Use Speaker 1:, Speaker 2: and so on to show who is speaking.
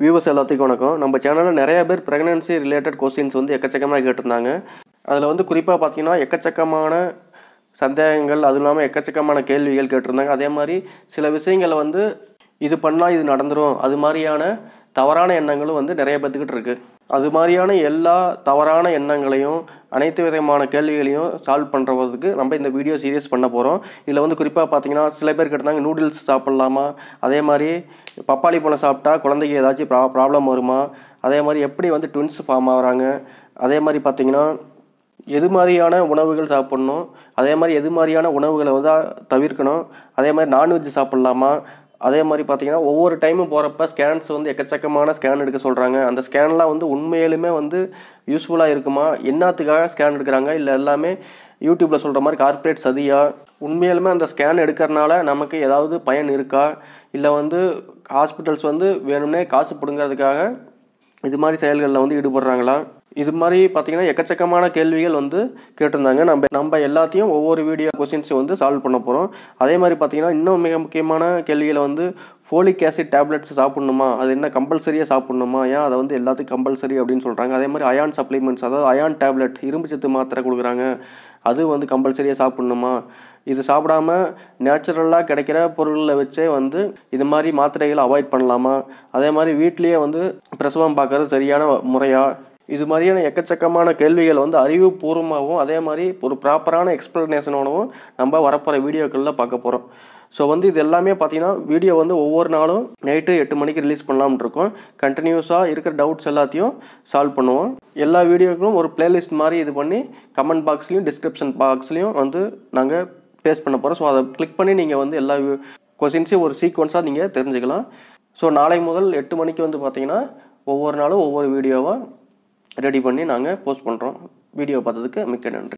Speaker 1: Viewers எல்லாத்துக்கும் வணக்கம். நம்ம சேனலில் நிறைய பேர் ப்ரெக்னன்சி ரிலேட்டட் கொஸ்டின்ஸ் வந்து எக்கச்சக்கமாக கேட்டிருந்தாங்க. அதில் வந்து குறிப்பாக பார்த்தீங்கன்னா எக்கச்சக்கமான சந்தேகங்கள் அதுவும் இல்லாமல் எக்கச்சக்கமான கேள்விகள் கேட்டிருந்தாங்க. அதே மாதிரி சில விஷயங்களை வந்து இது பண்ணால் இது நடந்துடும் அது மாதிரியான தவறான எண்ணங்களும் வந்து நிறைய பேர்த்துக்கிட்டு இருக்குது அது மாதிரியான எல்லா தவறான எண்ணங்களையும் அனைத்து விதமான கேள்விகளையும் சால்வ் பண்ணுறதுக்கு நம்ம இந்த வீடியோ சீரியஸ் பண்ண போகிறோம் இதில் வந்து குறிப்பாக பார்த்தீங்கன்னா சில பேர் கேட்டாங்க நூடுல்ஸ் சாப்பிட்லாமா? அதே மாதிரி பப்பாளி பழம் சாப்பிட்டா குழந்தைக்கு ஏதாச்சும் ப்ரா ப்ராப்ளம் வருமா? அதே மாதிரி எப்படி வந்து ட்வின்ஸ் ஃபார்ம் ஆகுறாங்க? அதே மாதிரி பார்த்தீங்கன்னா எது மாதிரியான உணவுகள் சாப்பிட்ணும்? அதே மாதிரி எது மாதிரியான உணவுகளை வந்து தவிர்க்கணும்? அதே மாதிரி நான்வெஜ் சாப்பிட்லாமா? அதே மாதிரி பார்த்தீங்கன்னா ஒவ்வொரு டைமும் போகிறப்ப ஸ்கேன்ஸ் வந்து எக்கச்சக்கமான ஸ்கேன் எடுக்க சொல்கிறாங்க அந்த ஸ்கேன்லாம் வந்து உண்மையிலுமே வந்து யூஸ்ஃபுல்லாக இருக்குமா? என்னத்துக்காக ஸ்கேன் எடுக்கிறாங்க? இல்லை எல்லாமே யூடியூப்பில் சொல்கிற மாதிரி கார்ப்பரேட் சதியா? உண்மையிலுமே அந்த ஸ்கேன் எடுக்கிறனால நமக்கு ஏதாவது பயன் இருக்கா? இல்லை வந்து ஹாஸ்பிட்டல்ஸ் வந்து வேணும்னே காசு பிடுங்கிறதுக்காக இது மாதிரி செயல்களில் வந்து ஈடுபடுறாங்களா? இது மாதிரி பார்த்தீங்கன்னா எக்கச்சக்கமான கேள்விகள் வந்து கேட்டிருந்தாங்க. நம்ம நம்ம எல்லாத்தையும் ஒவ்வொரு வீடியோ கொஸ்டின்ஸையும் வந்து சால்வ் பண்ண போகிறோம் அதே மாதிரி பார்த்தீங்கன்னா இன்னும் மிக முக்கியமான கேள்விகளை வந்து ஃபோலிக் ஆசிட் டேப்லெட்ஸ் சாப்பிட்ணுமா? அது என்ன கம்பல்சரியாக சாப்பிட்ணுமா? ஏன் அதை வந்து எல்லாத்துக்கும் கம்பல்சரி அப்படின்னு சொல்கிறாங்க அதே மாதிரி அயான் சப்ளிமெண்ட்ஸ் அதாவது அயான் டேப்லெட் இரும்பு சத்து மாத்திரை கொடுக்குறாங்க. அது வந்து கம்பல்சரியாக சாப்பிட்ணுமா? இது சாப்பிடாம நேச்சுரலாக கிடைக்கிற பொருளில் வச்சே வந்து இது மாதிரி மாத்திரைகளை அவாய்ட் பண்ணலாமா? அதே மாதிரி வீட்லேயே வந்து பிரசவம் பார்க்கறது சரியான முறையாக இது மாதிரியான எக்கச்சக்கமான கேள்விகள் வந்து அறிவுபூர்வமாகவும் அதே மாதிரி ஒரு ப்ராப்பரான எக்ஸ்ப்ளனேஷனோடவும் நம்ம வரப்போகிற வீடியோக்களில் பார்க்க போகிறோம் ஸோ வந்து இது எல்லாமே பார்த்தீங்கன்னா வீடியோ வந்து ஒவ்வொரு நாளும் நைட்டு எட்டு மணிக்கு ரிலீஸ் பண்ணலாம்னு இருக்கோம். கண்டினியூஸாக இருக்கிற டவுட்ஸ் எல்லாத்தையும் சால்வ் பண்ணுவோம். எல்லா வீடியோக்களும் ஒரு பிளேலிஸ்ட் மாதிரி இது பண்ணி கமெண்ட் பாக்ஸ்லையும் டிஸ்கிரிப்ஷன் பாக்ஸ்லையும் வந்து நாங்கள் பேஸ் பண்ண போகிறோம் ஸோ அதை கிளிக் பண்ணி நீங்கள் வந்து எல்லா கொஷின்ஸையும் ஒரு சீக்வன்ஸாக நீங்கள் தெரிஞ்சுக்கலாம். ஸோ நாளை முதல் எட்டு மணிக்கு வந்து பார்த்தீங்கன்னா ஒவ்வொரு நாளும் ஒவ்வொரு வீடியோவாக ரெடி பண்ணி நாங்கள் போஸ்ட் பண்ணுறோம் வீடியோ பார்த்ததுக்கு மிக்க நன்றி.